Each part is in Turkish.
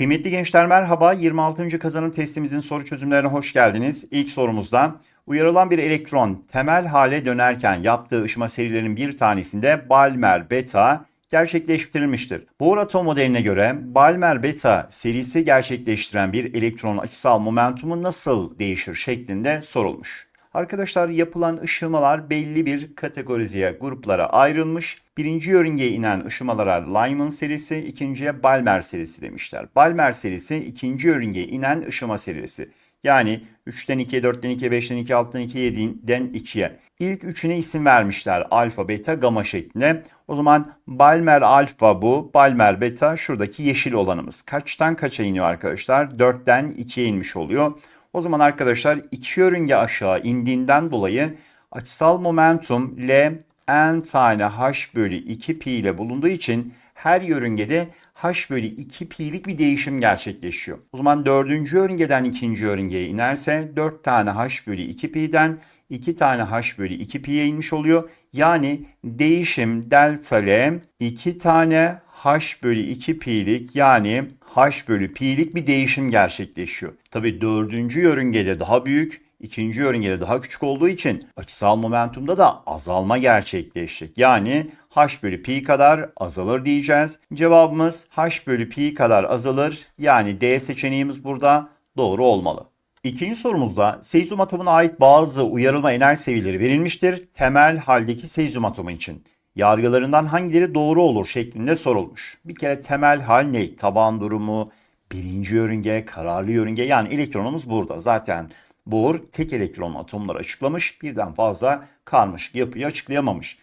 Kıymetli gençler merhaba. 26. kazanım testimizin soru çözümlerine hoş geldiniz. İlk sorumuzda uyarılan bir elektron temel hale dönerken yaptığı ışıma serilerinin bir tanesinde Balmer beta gerçekleştirilmiştir. Bohr atom modeline göre Balmer beta serisi gerçekleştiren bir elektronun açısal momentumu nasıl değişir şeklinde sorulmuş. Arkadaşlar yapılan ışımalar belli bir kategorizeye, gruplara ayrılmış. Birinci yörüngeye inen ışımalara Lyman serisi, ikinciye Balmer serisi demişler. Balmer serisi ikinci yörüngeye inen ışıma serisi. Yani 3'ten 2'ye, 4'ten 2'ye, 5'ten 2'ye, 6'dan 2'ye, 7'den 2'ye. İlk üçüne isim vermişler. Alfa, beta, gamma şeklinde. O zaman Balmer alfa bu. Balmer beta şuradaki yeşil olanımız. Kaçtan kaça iniyor arkadaşlar? 4'ten 2'ye inmiş oluyor. O zaman arkadaşlar iki yörünge aşağı indiğinden dolayı açısal momentum L n tane h bölü 2 pi ile bulunduğu için her yörüngede h bölü 2 pi'lik bir değişim gerçekleşiyor. O zaman dördüncü yörüngeden ikinci yörüngeye inerse 4 tane h bölü 2 pi'den 2 tane h bölü 2 pi'ye inmiş oluyor. Yani değişim delta L 2 tane h bölü 2 pi'lik yani h bölü pi'lik bir değişim gerçekleşiyor. Tabi dördüncü yörüngede daha büyük, ikinci yörüngede daha küçük olduğu için açısal momentumda da azalma gerçekleşecek. Yani h bölü pi kadar azalır diyeceğiz. Cevabımız h bölü pi kadar azalır. Yani D seçeneğimiz burada doğru olmalı. İkinci sorumuzda sezyum atomuna ait bazı uyarılma enerji seviyeleri verilmiştir. Temel haldeki sezyum atomu için yargılarından hangileri doğru olur şeklinde sorulmuş. Bir kere temel hal ne? Taban durumu, birinci yörünge, kararlı yörünge yani elektronumuz burada. Zaten Bohr tek elektron atomları açıklamış. Birden fazla karmaşık yapıyı açıklayamamış.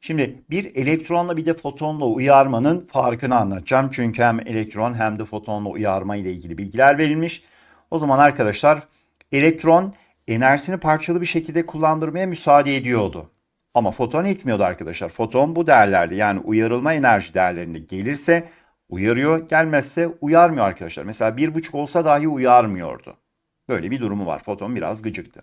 Şimdi bir elektronla bir de fotonla uyarmanın farkını anlatacağım. Çünkü hem elektron hem de fotonla uyarma ile ilgili bilgiler verilmiş. O zaman arkadaşlar elektron enerjisini parçalı bir şekilde kullandırmaya müsaade ediyordu. Ama foton etmiyordu arkadaşlar. Foton bu değerlerde yani uyarılma enerji değerlerinde gelirse uyarıyor, gelmezse uyarmıyor arkadaşlar. Mesela bir buçuk olsa dahi uyarmıyordu. Böyle bir durumu var. Foton biraz gıcıktı.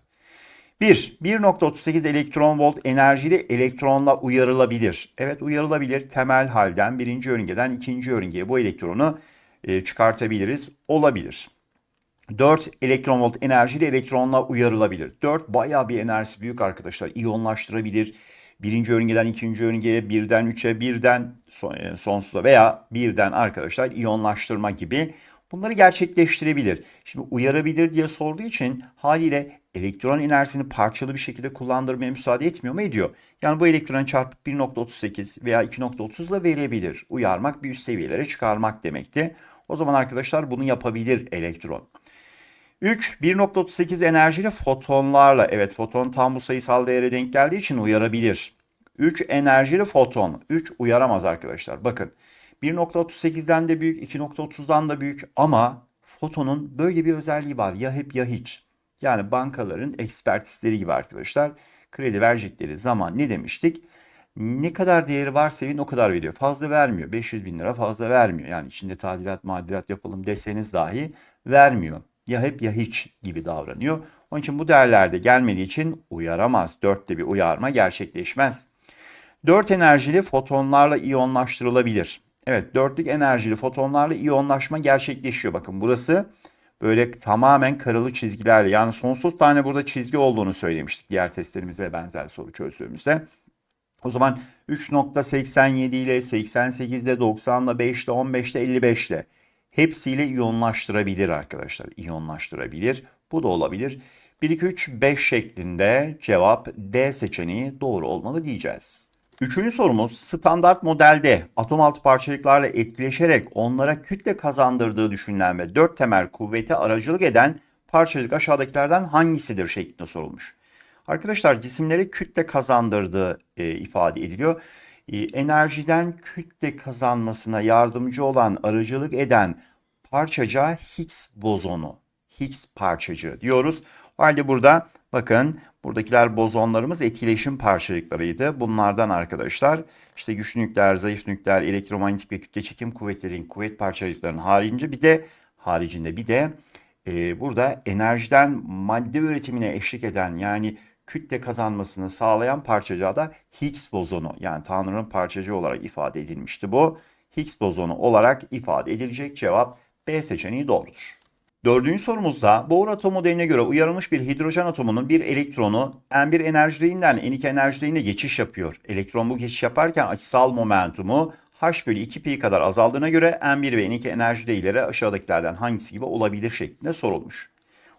1. 1.38 elektron volt enerjiyle elektronla uyarılabilir. Evet uyarılabilir. Temel halden birinci yörüngeden ikinci yörüngeye bu elektronu e, çıkartabiliriz. Olabilir. 4 elektron volt enerjiyle elektronla uyarılabilir. 4 bayağı bir enerjisi büyük arkadaşlar. İyonlaştırabilir. Birinci yörüngeden ikinci yörüngeye birden 3'e birden e, sonsuza veya birden arkadaşlar iyonlaştırma gibi bunları gerçekleştirebilir. Şimdi uyarabilir diye sorduğu için haliyle elektron enerjisini parçalı bir şekilde kullandırmaya müsaade etmiyor mu? Ediyor. Yani bu elektron çarpıp 1.38 veya 2.30 ile verebilir. Uyarmak üst seviyelere çıkarmak demekti. O zaman arkadaşlar bunu yapabilir elektron. 3. 1.38 enerjili fotonlarla. Evet foton tam bu sayısal değere denk geldiği için uyarabilir. 3 enerjili foton. 3 uyaramaz arkadaşlar. Bakın 1.38'den de büyük 2.30'dan da büyük ama fotonun böyle bir özelliği var. Ya hep ya hiç. Yani bankaların ekspertistleri gibi arkadaşlar. Kredi verecekleri zaman ne demiştik? Ne kadar değeri varsa evin o kadar veriyor. Fazla vermiyor. 500 bin lira fazla vermiyor. Yani içinde tadilat madilat yapalım deseniz dahi vermiyor ya hep ya hiç gibi davranıyor. Onun için bu değerlerde gelmediği için uyaramaz. Dörtte bir uyarma gerçekleşmez. Dört enerjili fotonlarla iyonlaştırılabilir. Evet dörtlük enerjili fotonlarla iyonlaşma gerçekleşiyor. Bakın burası böyle tamamen karalı çizgilerle yani sonsuz tane burada çizgi olduğunu söylemiştik diğer testlerimizde benzer soru çözdüğümüzde. O zaman 3.87 ile 88 ile 90 ile 5 ile 15 ile 55 ile hepsiyle iyonlaştırabilir arkadaşlar. İyonlaştırabilir. Bu da olabilir. 1, 2, 3, 5 şeklinde cevap D seçeneği doğru olmalı diyeceğiz. Üçüncü sorumuz standart modelde atom altı parçacıklarla etkileşerek onlara kütle kazandırdığı düşünülen ve dört temel kuvvete aracılık eden parçacık aşağıdakilerden hangisidir şeklinde sorulmuş. Arkadaşlar cisimlere kütle kazandırdığı e, ifade ediliyor. E, enerjiden kütle kazanmasına yardımcı olan, aracılık eden parçacığa Higgs bozonu, Higgs parçacığı diyoruz. O halde burada bakın buradakiler bozonlarımız etkileşim parçacıklarıydı. Bunlardan arkadaşlar işte güçlü nükleer, zayıf nükleer, elektromanyetik ve kütle çekim kuvvetlerin kuvvet parçacıklarının haricinde bir de haricinde bir de e, burada enerjiden madde üretimine eşlik eden yani kütle kazanmasını sağlayan parçacığa da Higgs bozonu yani Tanrı'nın parçacığı olarak ifade edilmişti bu. Higgs bozonu olarak ifade edilecek cevap B seçeneği doğrudur. Dördüncü sorumuzda Bohr atom modeline göre uyarılmış bir hidrojen atomunun bir elektronu N1 enerji düzeyinden N2 enerji düzeyine geçiş yapıyor. Elektron bu geçiş yaparken açısal momentumu h bölü 2 pi kadar azaldığına göre N1 ve N2 enerji düzeyleri aşağıdakilerden hangisi gibi olabilir şeklinde sorulmuş.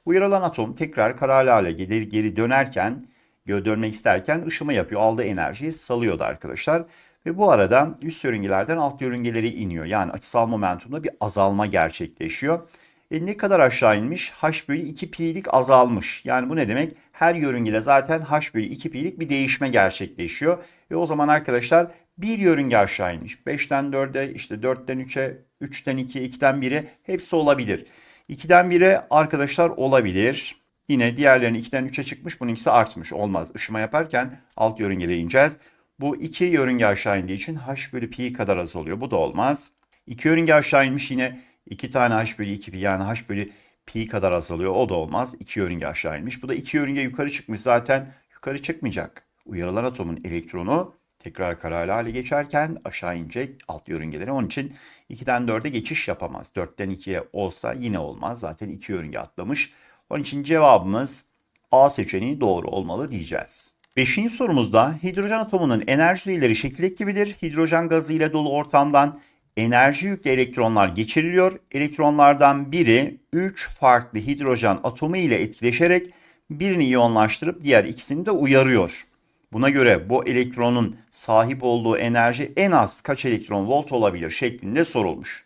Uyarılan atom tekrar kararlı hale geri, geri dönerken, geri dönmek isterken ışıma yapıyor. Aldığı enerjiyi salıyordu arkadaşlar. Ve bu arada üst yörüngelerden alt yörüngeleri iniyor. Yani açısal momentumda bir azalma gerçekleşiyor. E ne kadar aşağı inmiş? H bölü 2 pi'lik azalmış. Yani bu ne demek? Her yörüngede zaten H bölü 2 pi'lik bir değişme gerçekleşiyor. Ve o zaman arkadaşlar bir yörünge aşağı inmiş. 5'ten 4'e, işte 4'ten 3'e, 3'ten 2'ye, 2'den 1'e hepsi olabilir. 2'den 1'e arkadaşlar olabilir. Yine diğerlerinin 2'den 3'e çıkmış. Bunun ikisi artmış. Olmaz. Işıma yaparken alt yörüngede ineceğiz. Bu iki yörünge aşağı indiği için h bölü pi kadar az oluyor. Bu da olmaz. İki yörünge aşağı inmiş yine 2 tane h bölü 2 pi yani h bölü pi kadar azalıyor. O da olmaz. 2 yörünge aşağı inmiş. Bu da 2 yörünge yukarı çıkmış. Zaten yukarı çıkmayacak. Uyarılan atomun elektronu tekrar kararlı hale geçerken aşağı inecek alt yörüngelere. Onun için 2'den 4'e geçiş yapamaz. 4'ten 2'ye olsa yine olmaz. Zaten 2 yörünge atlamış. Onun için cevabımız A seçeneği doğru olmalı diyeceğiz. Beşinci sorumuzda hidrojen atomunun enerji düzeyleri şekildeki gibidir. Hidrojen gazı ile dolu ortamdan enerji yüklü elektronlar geçiriliyor. Elektronlardan biri 3 farklı hidrojen atomu ile etkileşerek birini iyonlaştırıp diğer ikisini de uyarıyor. Buna göre bu elektronun sahip olduğu enerji en az kaç elektron volt olabilir şeklinde sorulmuş.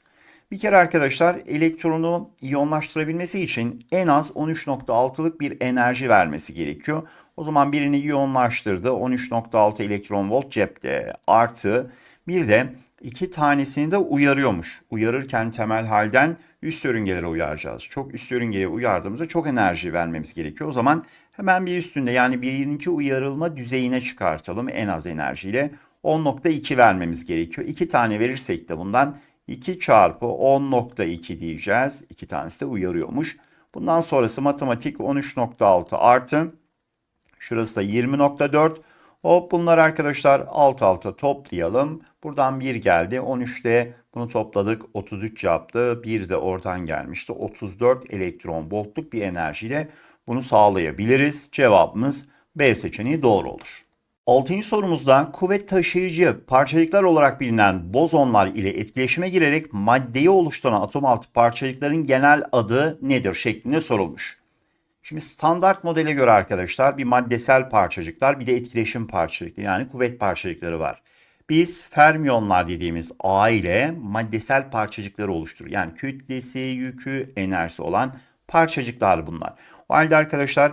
Bir kere arkadaşlar elektronu iyonlaştırabilmesi için en az 13.6'lık bir enerji vermesi gerekiyor. O zaman birini iyonlaştırdı. 13.6 elektron volt cepte artı bir de iki tanesini de uyarıyormuş. Uyarırken temel halden üst yörüngelere uyaracağız. Çok üst yörüngeye uyardığımızda çok enerji vermemiz gerekiyor. O zaman hemen bir üstünde yani birinci uyarılma düzeyine çıkartalım en az enerjiyle. 10.2 vermemiz gerekiyor. İki tane verirsek de bundan 2 çarpı 10.2 diyeceğiz. İki tanesi de uyarıyormuş. Bundan sonrası matematik 13.6 artı şurası da 20.4 Hop bunlar arkadaşlar alt alta toplayalım. Buradan 1 geldi. 13'te bunu topladık. 33 yaptı. 1 de oradan gelmişti. 34 elektron voltluk bir enerjiyle bunu sağlayabiliriz. Cevabımız B seçeneği doğru olur. Altıncı sorumuzda kuvvet taşıyıcı parçacıklar olarak bilinen bozonlar ile etkileşime girerek maddeyi oluşturan atom altı parçacıkların genel adı nedir şeklinde sorulmuş. Şimdi standart modele göre arkadaşlar bir maddesel parçacıklar bir de etkileşim parçacıkları yani kuvvet parçacıkları var. Biz fermiyonlar dediğimiz A ile maddesel parçacıkları oluşturur. Yani kütlesi, yükü, enerjisi olan parçacıklar bunlar. O halde arkadaşlar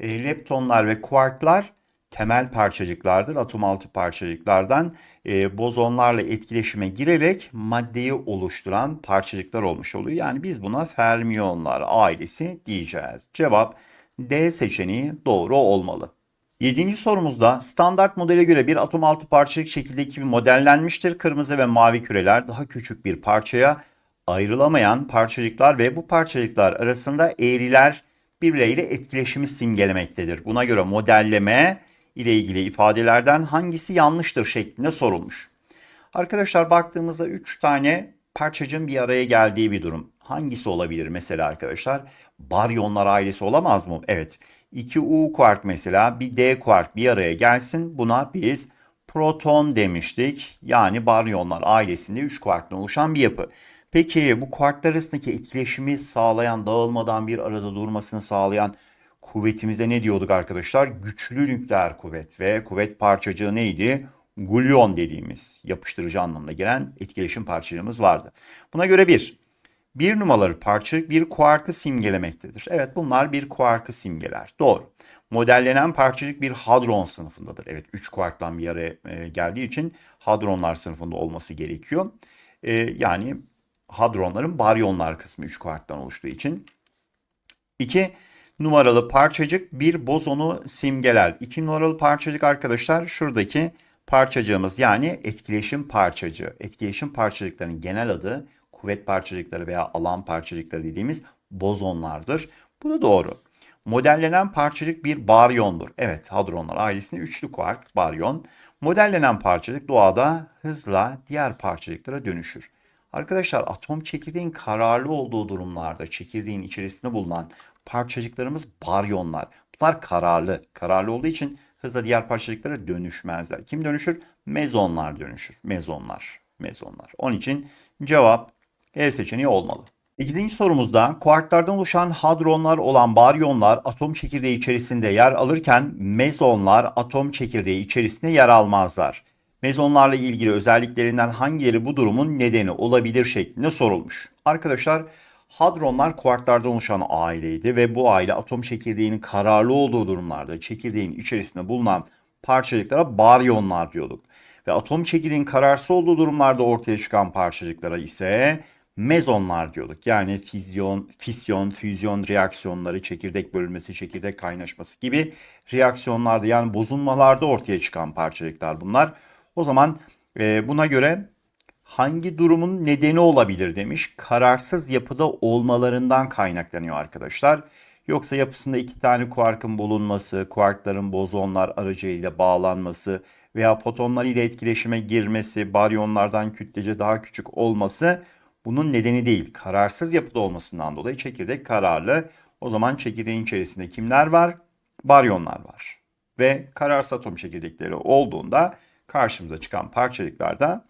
e, leptonlar ve kuarklar temel parçacıklardır. Atom altı parçacıklardan e, bozonlarla etkileşime girerek maddeyi oluşturan parçacıklar olmuş oluyor. Yani biz buna fermiyonlar ailesi diyeceğiz. Cevap D seçeneği doğru olmalı. Yedinci sorumuzda standart modele göre bir atom altı parçacık şekildeki bir modellenmiştir. Kırmızı ve mavi küreler daha küçük bir parçaya ayrılamayan parçacıklar ve bu parçacıklar arasında eğriler birbirleriyle etkileşimi simgelemektedir. Buna göre modelleme ile ilgili ifadelerden hangisi yanlıştır şeklinde sorulmuş. Arkadaşlar baktığımızda 3 tane parçacığın bir araya geldiği bir durum. Hangisi olabilir mesela arkadaşlar? Baryonlar ailesi olamaz mı? Evet. 2 U kuark mesela bir D kuark bir araya gelsin. Buna biz proton demiştik. Yani baryonlar ailesinde 3 kuarktan oluşan bir yapı. Peki bu kuarklar arasındaki etkileşimi sağlayan, dağılmadan bir arada durmasını sağlayan kuvvetimize ne diyorduk arkadaşlar? Güçlü nükleer kuvvet ve kuvvet parçacığı neydi? Gulyon dediğimiz yapıştırıcı anlamına gelen etkileşim parçacığımız vardı. Buna göre bir, bir numaralı parçacık bir kuarkı simgelemektedir. Evet bunlar bir kuarkı simgeler. Doğru. Modellenen parçacık bir hadron sınıfındadır. Evet 3 kuarktan bir araya e, geldiği için hadronlar sınıfında olması gerekiyor. E, yani hadronların baryonlar kısmı 3 kuarktan oluştuğu için. 2 numaralı parçacık bir bozonu simgeler. 2 numaralı parçacık arkadaşlar şuradaki parçacığımız yani etkileşim parçacığı. Etkileşim parçacıklarının genel adı kuvvet parçacıkları veya alan parçacıkları dediğimiz bozonlardır. Bu da doğru. Modellenen parçacık bir baryondur. Evet hadronlar ailesinde üçlü kuark baryon. Modellenen parçacık doğada hızla diğer parçacıklara dönüşür. Arkadaşlar atom çekirdeğin kararlı olduğu durumlarda çekirdeğin içerisinde bulunan parçacıklarımız baryonlar. Bunlar kararlı. Kararlı olduğu için hızla diğer parçacıklara dönüşmezler. Kim dönüşür? Mezonlar dönüşür. Mezonlar. Mezonlar. Onun için cevap E seçeneği olmalı. İkinci sorumuzda kuarklardan oluşan hadronlar olan baryonlar atom çekirdeği içerisinde yer alırken mezonlar atom çekirdeği içerisinde yer almazlar. Mezonlarla ilgili özelliklerinden hangileri bu durumun nedeni olabilir şeklinde sorulmuş. Arkadaşlar hadronlar kuarklardan oluşan aileydi ve bu aile atom çekirdeğinin kararlı olduğu durumlarda çekirdeğin içerisinde bulunan parçacıklara baryonlar diyorduk. Ve atom çekirdeğin kararsız olduğu durumlarda ortaya çıkan parçacıklara ise mezonlar diyorduk. Yani füzyon, fisyon, füzyon reaksiyonları, çekirdek bölünmesi, çekirdek kaynaşması gibi reaksiyonlarda yani bozulmalarda ortaya çıkan parçacıklar bunlar. O zaman e, buna göre hangi durumun nedeni olabilir demiş. Kararsız yapıda olmalarından kaynaklanıyor arkadaşlar. Yoksa yapısında iki tane kuarkın bulunması, kuarkların bozonlar aracılığıyla bağlanması veya fotonlar ile etkileşime girmesi, baryonlardan kütlece daha küçük olması bunun nedeni değil. Kararsız yapıda olmasından dolayı çekirdek kararlı. O zaman çekirdeğin içerisinde kimler var? Baryonlar var. Ve kararsız atom çekirdekleri olduğunda karşımıza çıkan parçacıklar da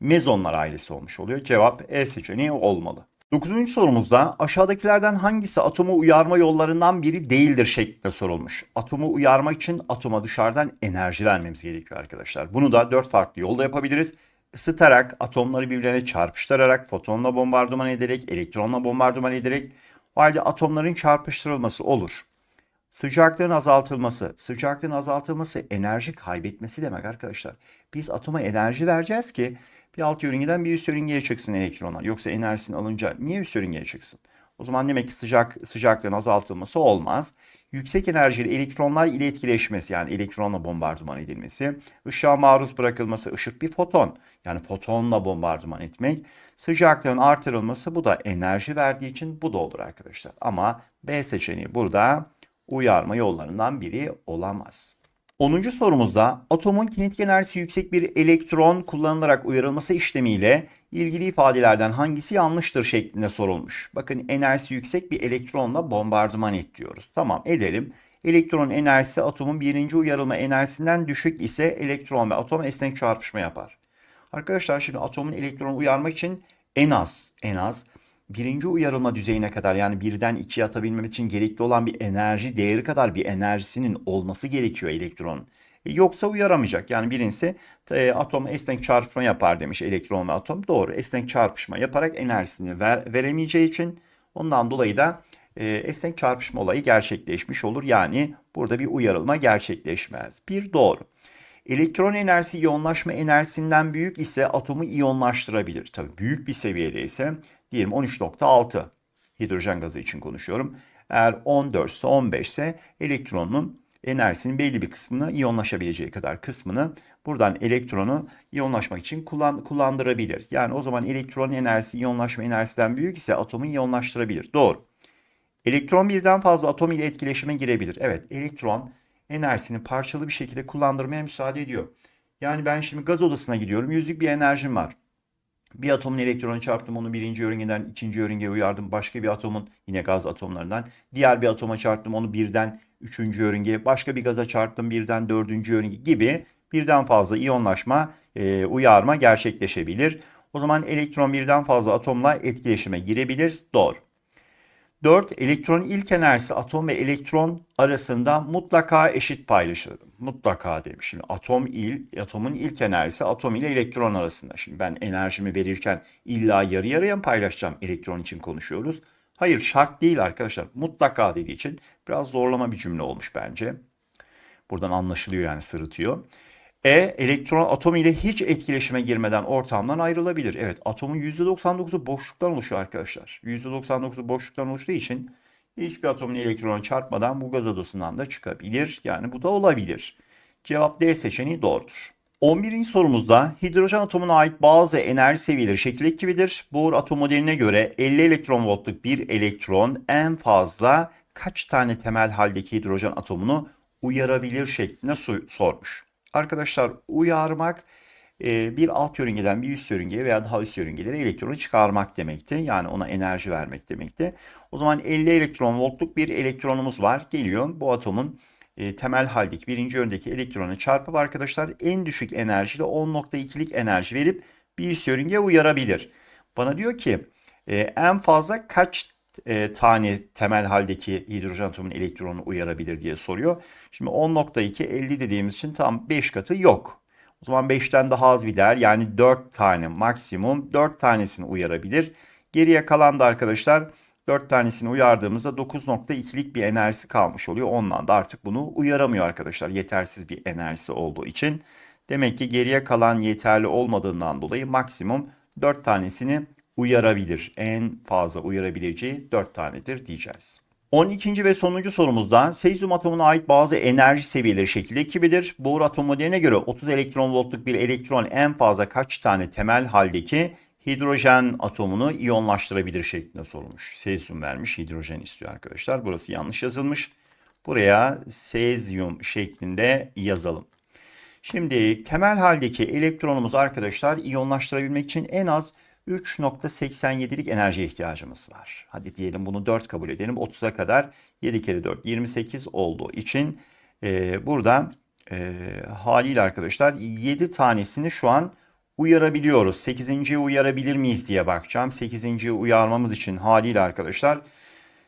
mezonlar ailesi olmuş oluyor. Cevap E seçeneği olmalı. Dokuzuncu sorumuzda aşağıdakilerden hangisi atomu uyarma yollarından biri değildir şeklinde sorulmuş. Atomu uyarmak için atoma dışarıdan enerji vermemiz gerekiyor arkadaşlar. Bunu da dört farklı yolda yapabiliriz. Isıtarak, atomları birbirlerine çarpıştırarak, fotonla bombardıman ederek, elektronla bombardıman ederek o halde atomların çarpıştırılması olur. Sıcaklığın azaltılması. Sıcaklığın azaltılması enerji kaybetmesi demek arkadaşlar. Biz atoma enerji vereceğiz ki bir alt yörüngeden bir üst yörüngeye çıksın elektronlar. Yoksa enerjisini alınca niye üst yörüngeye çıksın? O zaman demek ki sıcak sıcaklığın azaltılması olmaz. Yüksek enerjili elektronlar ile etkileşmesi yani elektronla bombardıman edilmesi, ışığa maruz bırakılması, ışık bir foton yani fotonla bombardıman etmek, sıcaklığın artırılması bu da enerji verdiği için bu da olur arkadaşlar. Ama B seçeneği burada uyarma yollarından biri olamaz. 10. sorumuzda atomun kinetik enerjisi yüksek bir elektron kullanılarak uyarılması işlemiyle ilgili ifadelerden hangisi yanlıştır şeklinde sorulmuş. Bakın enerjisi yüksek bir elektronla bombardıman et diyoruz. Tamam edelim. Elektron enerjisi atomun birinci uyarılma enerjisinden düşük ise elektron ve atom esnek çarpışma yapar. Arkadaşlar şimdi atomun elektronu uyarmak için en az en az birinci uyarılma düzeyine kadar yani birden ikiye atabilmemiz için gerekli olan bir enerji değeri kadar bir enerjisinin olması gerekiyor elektronun. E, yoksa uyaramayacak. Yani birincisi e, atom esnek çarpışma yapar demiş elektron ve atom. Doğru esnek çarpışma yaparak enerjisini ver, veremeyeceği için ondan dolayı da e, esnek çarpışma olayı gerçekleşmiş olur. Yani burada bir uyarılma gerçekleşmez. Bir doğru. Elektron enerjisi iyonlaşma enerjisinden büyük ise atomu iyonlaştırabilir. Tabii büyük bir seviyede ise diyelim 13.6 hidrojen gazı için konuşuyorum. Eğer 14 ise 15 ise elektronun enerjisinin belli bir kısmını iyonlaşabileceği kadar kısmını buradan elektronu iyonlaşmak için kullan, kullandırabilir. Yani o zaman elektron enerjisi iyonlaşma enerjisinden büyük ise atomu iyonlaştırabilir. Doğru. Elektron birden fazla atom ile etkileşime girebilir. Evet elektron enerjisini parçalı bir şekilde kullandırmaya müsaade ediyor. Yani ben şimdi gaz odasına gidiyorum. Yüzlük bir enerjim var. Bir atomun elektronu çarptım onu birinci yörüngeden ikinci yörüngeye uyardım. Başka bir atomun yine gaz atomlarından diğer bir atoma çarptım onu birden üçüncü yörüngeye başka bir gaza çarptım birden dördüncü yörünge gibi birden fazla iyonlaşma e, uyarma gerçekleşebilir. O zaman elektron birden fazla atomla etkileşime girebilir. Doğru. 4. Elektron ilk enerjisi atom ve elektron arasında mutlaka eşit paylaşılır. Mutlaka demiş. Atom il, atomun ilk enerjisi atom ile elektron arasında. Şimdi ben enerjimi verirken illa yarı yarıya mı paylaşacağım? Elektron için konuşuyoruz. Hayır şart değil arkadaşlar. Mutlaka dediği için biraz zorlama bir cümle olmuş bence. Buradan anlaşılıyor yani sırıtıyor. E elektron atom ile hiç etkileşime girmeden ortamdan ayrılabilir. Evet atomun %99'u boşluktan oluşuyor arkadaşlar. %99'u boşluktan oluştuğu için hiçbir atomun elektronu çarpmadan bu gaz odasından da çıkabilir. Yani bu da olabilir. Cevap D seçeneği doğrudur. 11. sorumuzda hidrojen atomuna ait bazı enerji seviyeleri şekildeki gibidir. Bohr atom modeline göre 50 elektron voltluk bir elektron en fazla kaç tane temel haldeki hidrojen atomunu uyarabilir şeklinde sormuş. Arkadaşlar uyarmak e, bir alt yörüngeden bir üst yörüngeye veya daha üst yörüngelere elektronu çıkarmak demekti. Yani ona enerji vermek demekti. O zaman 50 elektron voltluk bir elektronumuz var. Geliyor bu atomun e, temel haldeki birinci yöndeki elektronu çarpıp arkadaşlar en düşük enerjide 10.2'lik enerji verip bir üst yörüngeye uyarabilir. Bana diyor ki e, en fazla kaç e, tane temel haldeki hidrojen atomunun elektronu uyarabilir diye soruyor. Şimdi 10.2 50 dediğimiz için tam 5 katı yok. O zaman 5'ten daha az bir değer yani 4 tane maksimum 4 tanesini uyarabilir. Geriye kalan da arkadaşlar 4 tanesini uyardığımızda 9.2'lik bir enerjisi kalmış oluyor. Ondan da artık bunu uyaramıyor arkadaşlar. Yetersiz bir enerjisi olduğu için. Demek ki geriye kalan yeterli olmadığından dolayı maksimum 4 tanesini uyarabilir. En fazla uyarabileceği 4 tanedir diyeceğiz. 12. ve sonuncu sorumuzda sezyum atomuna ait bazı enerji seviyeleri şekilde 2'dir. Bohr atom modeline göre 30 elektron voltluk bir elektron en fazla kaç tane temel haldeki hidrojen atomunu iyonlaştırabilir şeklinde sorulmuş. Sezyum vermiş, hidrojen istiyor arkadaşlar. Burası yanlış yazılmış. Buraya sezyum şeklinde yazalım. Şimdi temel haldeki elektronumuz arkadaşlar iyonlaştırabilmek için en az 3.87'lik enerjiye ihtiyacımız var. Hadi diyelim bunu 4 kabul edelim. 30'a kadar 7 kere 4 28 olduğu için e, burada e, haliyle arkadaşlar 7 tanesini şu an uyarabiliyoruz. 8. uyarabilir miyiz diye bakacağım. 8. uyarmamız için haliyle arkadaşlar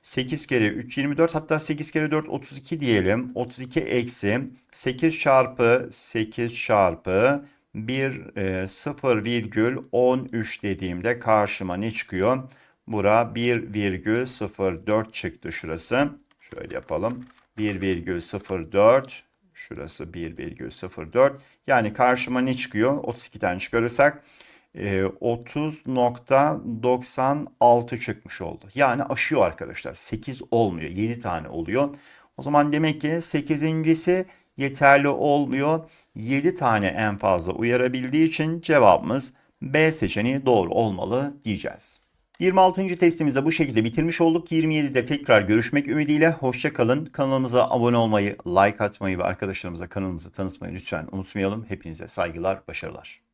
8 kere 3 24 hatta 8 kere 4 32 diyelim. 32 eksi 8 çarpı 8 çarpı 1 e, 0,13 dediğimde karşıma ne çıkıyor? Bura 1,04 çıktı şurası. Şöyle yapalım. 1,04 şurası 1,04 yani karşıma ne çıkıyor? 32'den çıkarırsak e, 30.96 çıkmış oldu. Yani aşıyor arkadaşlar. 8 olmuyor. 7 tane oluyor. O zaman demek ki 8.si yeterli olmuyor. 7 tane en fazla uyarabildiği için cevabımız B seçeneği doğru olmalı diyeceğiz. 26. testimizde bu şekilde bitirmiş olduk. 27'de tekrar görüşmek ümidiyle. Hoşça kalın. Kanalımıza abone olmayı, like atmayı ve arkadaşlarımıza kanalımızı tanıtmayı lütfen unutmayalım. Hepinize saygılar, başarılar.